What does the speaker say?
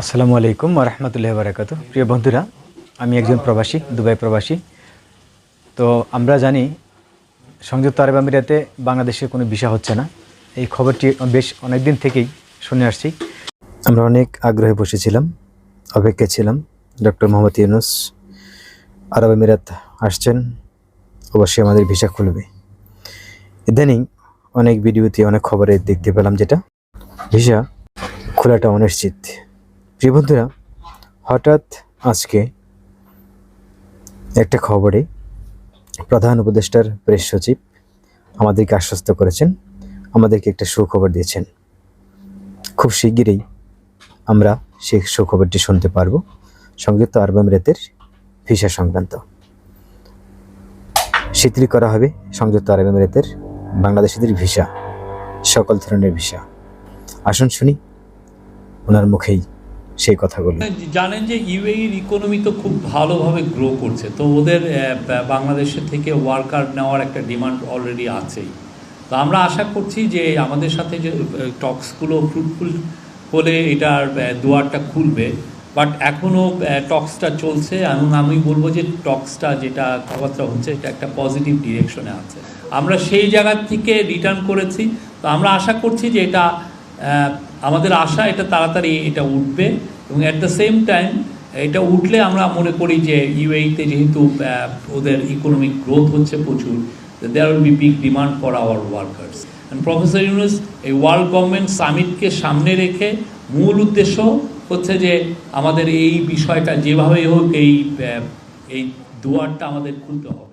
আসসালামু আলাইকুম রহমতুল্লাহ বারাকাত প্রিয় বন্ধুরা, আমি একজন প্রবাসী, দুবাই প্রবাসী। তো আমরা জানি, সংযুক্ত আরব আমিরাতে বাংলাদেশের কোনো বিষয় হচ্ছে না। এই খবরটি বেশ অনেক দিন থেকেই শুনে আসছি। আমরা অনেক আগ্রহে বসেছিলাম অপেক্ষা ছিলাম। ডক্টর মোহাম্মদ ইউনুস আরব আমিরাত আসছেন, অবশ্যই আমাদের ভিসা খুলবে। ইদানিং অনেক ভিডিওতে অনেক খবরে দেখতে পেলাম যেটা, ভিসা খোলাটা অনিশ্চিত। প্রিয় বন্ধুরা, হঠাৎ আজকে একটা খবরে প্রধান উপদেষ্টার প্রেস সচিব আমাদেরকে আশ্বস্ত করেছেন, আমাদেরকে একটা সুখবর দিয়েছেন। খুব শিগগিরই আমরা সেই সুখবরটি শুনতে পারব সংযুক্ত আরব আমিরাতের ভিসা সংক্রান্ত। শিথিল করা হবে সংযুক্ত আরব আমিরাতের বাংলাদেশিদের ভিসা, সকল ধরনের ভিসা। আসুন শুনি, ওনার মুখেই সেই কথাগুলো। জানেন যে ইউএইর ইকোনমি তো খুব ভালোভাবে গ্রো করছে, তো ওদের বাংলাদেশের থেকে ওয়ার্কার নেওয়ার একটা ডিমান্ড অলরেডি আছেই। তো আমরা আশা করছি যে আমাদের সাথে যে টক্সগুলো ফ্রুটফুল হলে এটার দুয়ারটা খুলবে। বাট এখনও টক্সটা চলছে, এবং আমি বলব যে টক্সটা যেটা কথাবার্তা হচ্ছে, এটা একটা পজিটিভ ডিরেকশনে আছে। আমরা সেই জায়গা থেকে রিটার্ন করেছি, তো আমরা আশা করছি যে এটা আমাদের আশা এটা তাড়াতাড়ি এটা উঠবে এবং অ্যাট দ্য সেম টাইম এটা উঠলে আমরা মনে করি যে ইউএইতে যেহেতু ওদের ইকোনমিক গ্রোথ হচ্ছে প্রচুর there will be big demand for our workers and professor Yunus এই ওয়ার্ল্ড গভর্নমেন্ট সামিটকে সামনে রেখে মূল উদ্দেশ্য হচ্ছে যে আমাদের এই বিষয়টা যেভাবেই হোক, এই এই দুয়ারটা আমাদের খুলতে হবে।